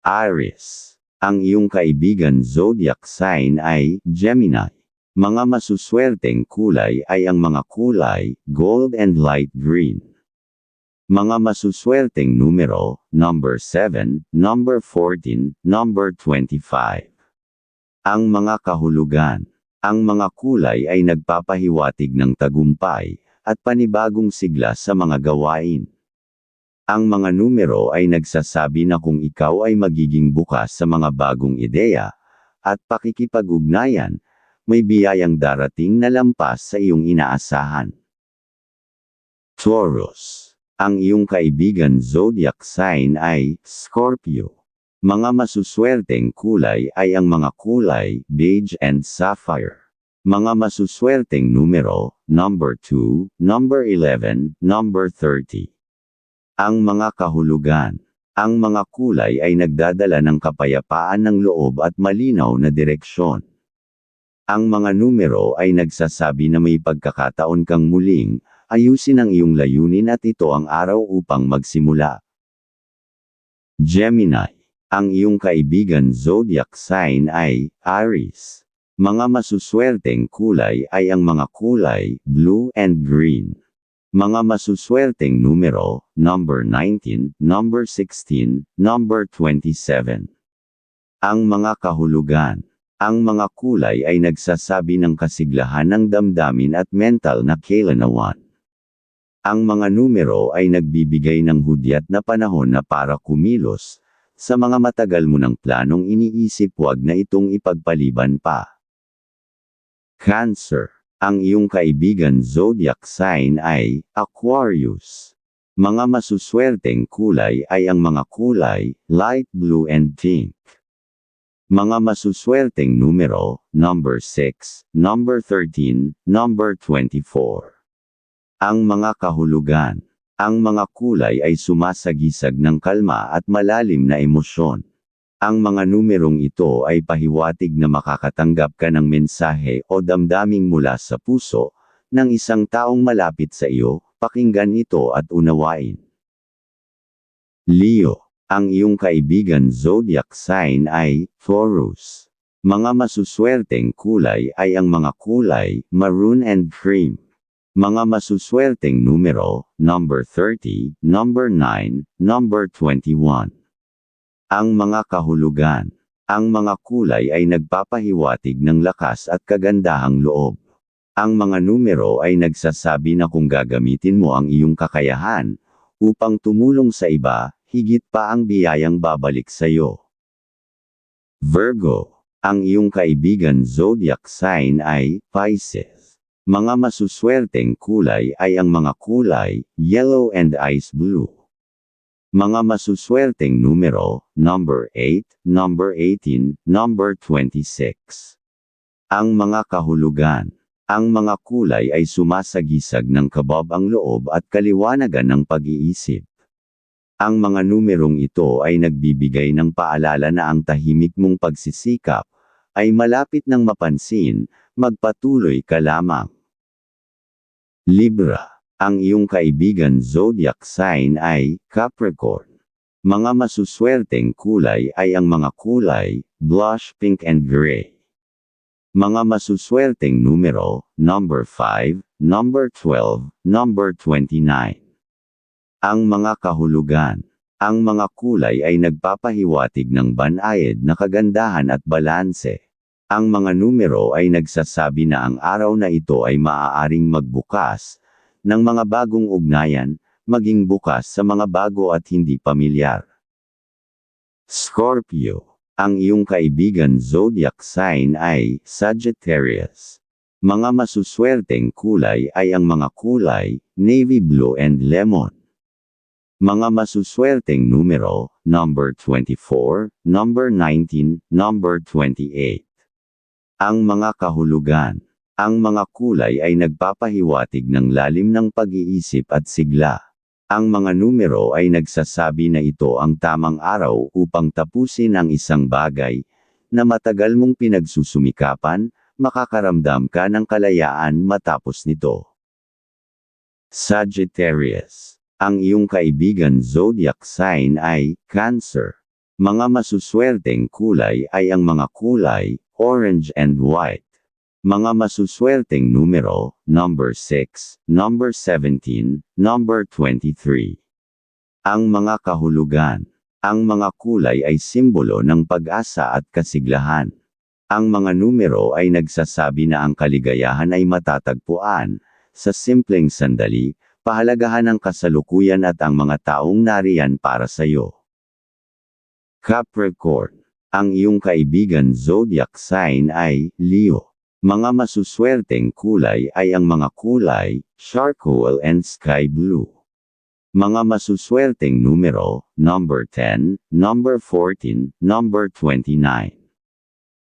Aries. Ang iyong kaibigan zodiac sign ay Gemini. Mga masuswerteng kulay ay ang mga kulay, gold and light green. Mga masuswerteng numero, number 7, number 14, number 25. Ang mga kahulugan. Ang mga kulay ay nagpapahiwatig ng tagumpay, at panibagong sigla sa mga gawain. Ang mga numero ay nagsasabi na kung ikaw ay magiging bukas sa mga bagong ideya, at pakikipag-ugnayan, may biyayang darating na lampas sa iyong inaasahan. Taurus. Ang iyong kaibigan zodiac sign ay Scorpio. Mga masuswerteng kulay ay ang mga kulay, beige and sapphire. Mga masuswerteng numero, number 2, number 11, number 30. Ang mga kahulugan. Ang mga kulay ay nagdadala ng kapayapaan ng loob at malinaw na direksyon. Ang mga numero ay nagsasabi na may pagkakataon kang muling, ayusin ang iyong layunin at ito ang araw upang magsimula. Gemini. Ang iyong kaibigan zodiac sign ay Aries. Mga masuswerteng kulay ay ang mga kulay, blue and green. Mga masuswerteng numero, number 19, number 16, number 27. Ang mga kahulugan. Ang mga kulay ay nagsasabi ng kasiglahan ng damdamin at mental na kailanawan. Ang mga numero ay nagbibigay ng hudyat na panahon na para kumilos, sa mga matagal mo ng planong iniisip wag na itong ipagpaliban pa. Cancer ang iyong kaibigan zodiac sign ay Aquarius. Mga masuswerteng kulay ay ang mga kulay, light blue and pink. Mga masuswerteng numero, number 6, number 13, number 24. Ang mga kahulugan. Ang mga kulay ay sumasagisag ng kalma at malalim na emosyon. Ang mga numerong ito ay pahiwatig na makakatanggap ka ng mensahe o damdaming mula sa puso, ng isang taong malapit sa iyo, pakinggan ito at unawain. Leo, ang iyong kaibigan zodiac sign ay Taurus. Mga masuswerteng kulay ay ang mga kulay, maroon and cream. Mga masuswerteng numero, number 30, number 9, number 21. Ang mga kahulugan. Ang mga kulay ay nagpapahiwatig ng lakas at kagandahang loob. Ang mga numero ay nagsasabi na kung gagamitin mo ang iyong kakayahan, upang tumulong sa iba, higit pa ang biyayang babalik sa iyo. Virgo. Ang iyong kaibigan zodiac sign ay Pisces. Mga masuswerteng kulay ay ang mga kulay, yellow and ice blue. Mga masuswerteng numero, number 8, number 18, number 26. Ang mga kahulugan. Ang mga kulay ay sumasagisag ng kabab ang loob at kaliwanagan ng pag-iisip. Ang mga numerong ito ay nagbibigay ng paalala na ang tahimik mong pagsisikap, ay malapit ng mapansin, magpatuloy ka lamang. Libra ang iyong kaibigan zodiac sign ay Capricorn. Mga masuswerteng kulay ay ang mga kulay, blush pink and gray. Mga masuswerteng numero, number 5, number 12, number 29. Ang mga kahulugan. Ang mga kulay ay nagpapahiwatig ng banayad na kagandahan at balanse. Ang mga numero ay nagsasabi na ang araw na ito ay maaaring magbukas, ng mga bagong ugnayan, maging bukas sa mga bago at hindi pamilyar. Scorpio. Ang iyong kaibigan zodiac sign ay Sagittarius. Mga masuswerteng kulay ay ang mga kulay, navy blue and lemon. Mga masuswerteng numero, number 24, number 19, number 28. Ang mga kahulugan. Ang mga kulay ay nagpapahiwatig ng lalim ng pag-iisip at sigla. Ang mga numero ay nagsasabi na ito ang tamang araw upang tapusin ang isang bagay, na matagal mong pinagsusumikapan, makakaramdam ka ng kalayaan matapos nito. Sagittarius. Ang iyong kaibigan zodiac sign ay Cancer. Mga masuswerteng kulay ay ang mga kulay, orange and white. Mga masuswerteng numero, number 6, number 17, number 23. Ang mga kahulugan. Ang mga kulay ay simbolo ng pag-asa at kasiglahan. Ang mga numero ay nagsasabi na ang kaligayahan ay matatagpuan, sa simpleng sandali, pahalagahan ng kasalukuyan at ang mga taong nariyan para sa iyo. Capricorn. Ang iyong kaibigan zodiac sign ay Leo. Mga masuswerteng kulay ay ang mga kulay, charcoal and sky blue. Mga masuswerteng numero, number 10, number 14, number 29.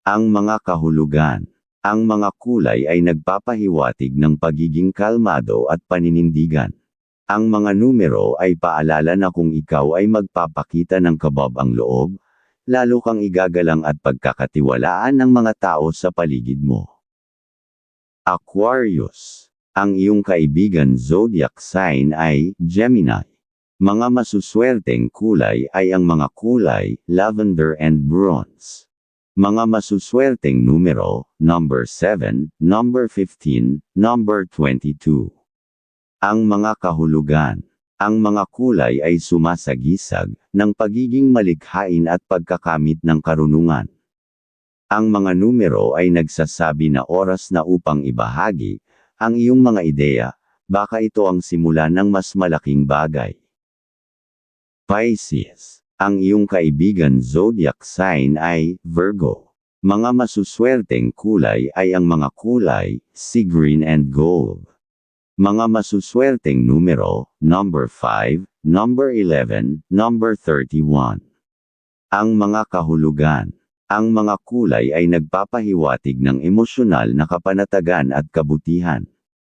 Ang mga kahulugan. Ang mga kulay ay nagpapahiwatig ng pagiging kalmado at paninindigan. Ang mga numero ay paalala na kung ikaw ay magpapakita ng kabab ang loob, lalo kang igagalang at pagkakatiwalaan ng mga tao sa paligid mo. Aquarius. Ang iyong kaibigan zodiac sign ay Gemini. Mga masuswerteng kulay ay ang mga kulay, lavender and bronze. Mga masuswerteng numero, number 7, number 15, number 22. Ang mga kahulugan. Ang mga kulay ay sumasagisag ng pagiging malikhain at pagkakamit ng karunungan. Ang mga numero ay nagsasabi na oras na upang ibahagi ang iyong mga ideya, baka ito ang simula ng mas malaking bagay. Pisces. Ang iyong kaibigan zodiac sign ay Virgo. Mga masuswerteng kulay ay ang mga kulay, sea green and gold. Mga masuswerteng numero, number 5, number 11, number 31. Ang mga kahulugan. Ang mga kulay ay nagpapahiwatig ng emosyonal na kapanatagan at kabutihan.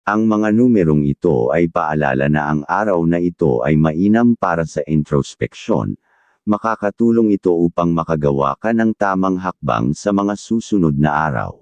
Ang mga numerong ito ay paalala na ang araw na ito ay mainam para sa introspeksyon. Makakatulong ito upang makagawa ka ng tamang hakbang sa mga susunod na araw.